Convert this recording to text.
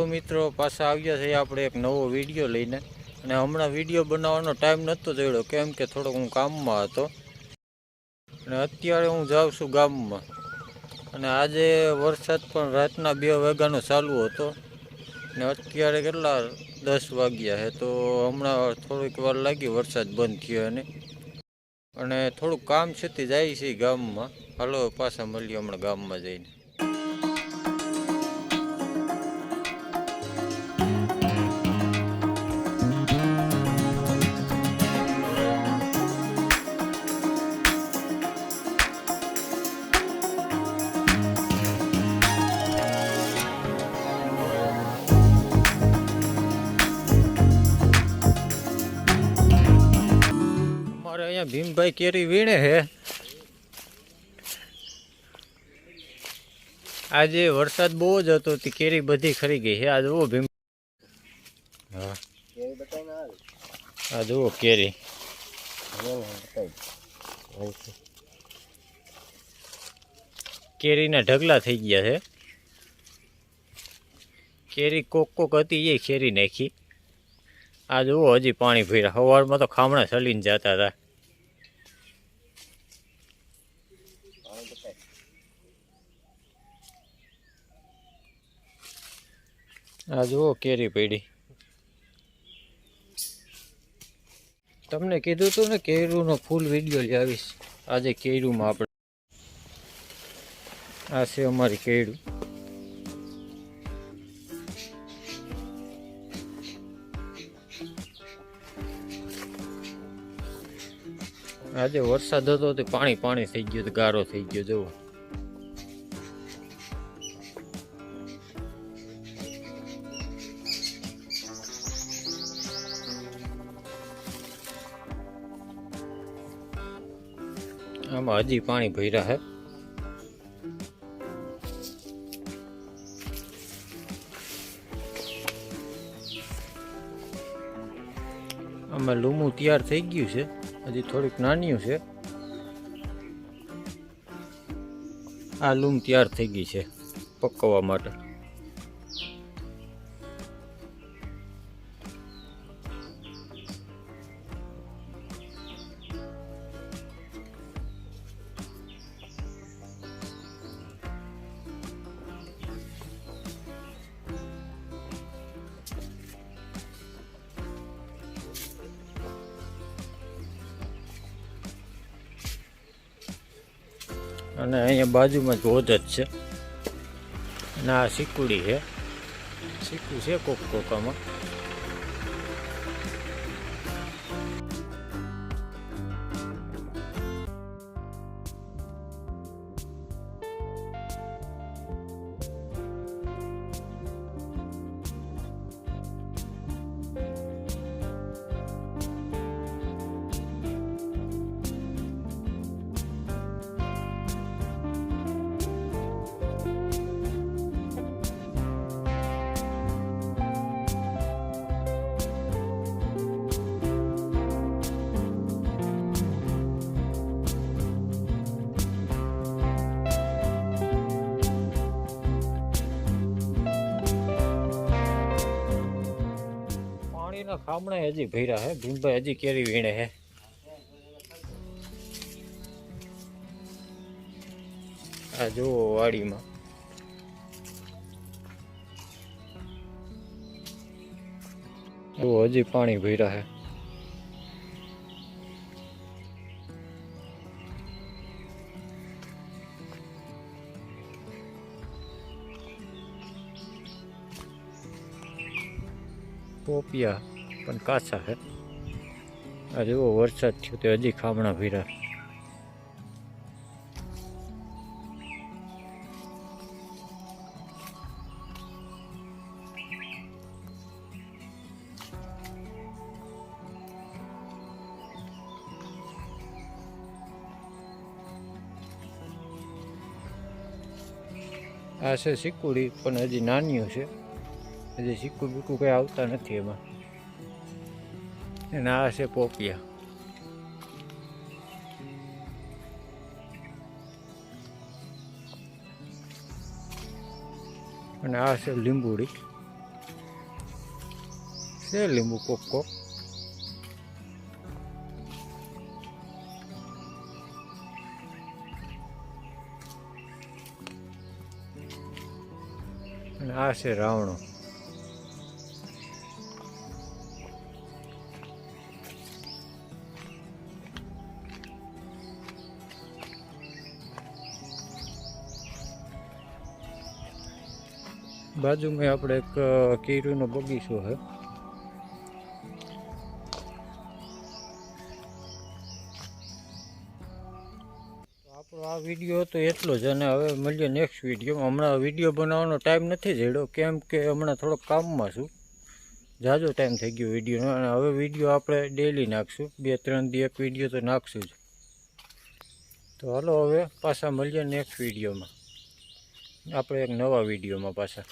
હાલો મિત્રો પાછા આવ્યા છે આપણે એક નવો વીડિયો લઈને. અને હમણાં વીડિયો બનાવવાનો ટાઈમ નહોતો જોડ્યો કેમ કે થોડોક હું કામમાં હતો. અને અત્યારે હું જાઉં છું ગામમાં. અને આજે વરસાદ પણ રાતના બે વાગ્યાનો ચાલુ હતો. ને અત્યારે કેટલા દસ વાગ્યા છે, તો હમણાં થોડીક વાર લાગી વરસાદ બંધ થયો અને. અને થોડુંક કામ છે તે જાય છે ગામમાં. હાલો, પાછા મળીએ હમણાં ગામમાં જઈને. અહીંયા ભીમભાઈ કેરી વીણે છે. આજે વરસાદ બહુ જ હતો તે કેરી બધી ખરી ગઈ છે. આ જુઓ ભીમ હા. આ જુઓ કેરી. કેરીના ઢગલા થઈ ગયા છે. કેરી કોક કોક હતી એ ખેરી નાખી. આ જુઓ હજી પાણી ભર્યા. સવારમાં તો ખામણા ચલીને જતા હતા. આ જુઓ કેરી પડી. તમને કીધું હતું ને કેરુંનો ફૂલ વીડિયો લઈ આવીશ. આજે કેરુમાં આપણે આ છે અમારી કેરું. આજે વરસાદ હતો તે પાણી પાણી થઈ ગયું તો ગારો થઈ ગયો, જુઓ. આમાં હજી પાણી ભર્યા હે. આમાં લૂમું તૈયાર થઈ ગયું છે. હજી થોડીક નાનીયું છે. આ લૂમ તૈયાર થઈ ગઈ છે પકવવા માટે. અને અહીંયા બાજુમાં ધોધ જ છે. અને આ સિકુડી છે. સિક્કુ છે કોક કોકામાં. પાણીના ખામણા હજી ભર્યા હે, ભીમભાઈ હજી કેરી વીણે હે. આ જુઓ વાડીમાં. જુઓ, હજી પાણી ભર્યા હે. પોપિયા પણ કાચા છે. આ જેવો વરસાદ થયો તે હજી ખામણા ભર્યા. આ છે સિક્કુડી પણ હજી નાનીઓ છે. હજી સિક્કુ બિક્કુ કંઈ આવતા નથી એમાં. અને આ છે પોપિયા અને આ છે લીંબુડી છે લીંબુ કોક અને આ છે રાવણો બાજુમાં આપણે એક કેરીનો બગીચો છે. આપણો આ વીડિયો હતો એટલો જ અને હવે મળીએ નેક્સ્ટ વિડીયોમાં હમણાં વીડિયો બનાવવાનો ટાઈમ નથી જડ્યો, કેમ કે હમણાં થોડોક કામમાં છું. જાજો ટાઈમ થઈ ગયો વિડીયોનો અને હવે વીડિયો આપણે ડેલી નાખશું. બે, ત્રણ દી એક વીડિયો તો નાખશું જ. તો હાલો હવે પાછા મળીએ નેક્સ્ટ વિડીયોમાં આપણે એક નવા વિડીયોમાં પાછા.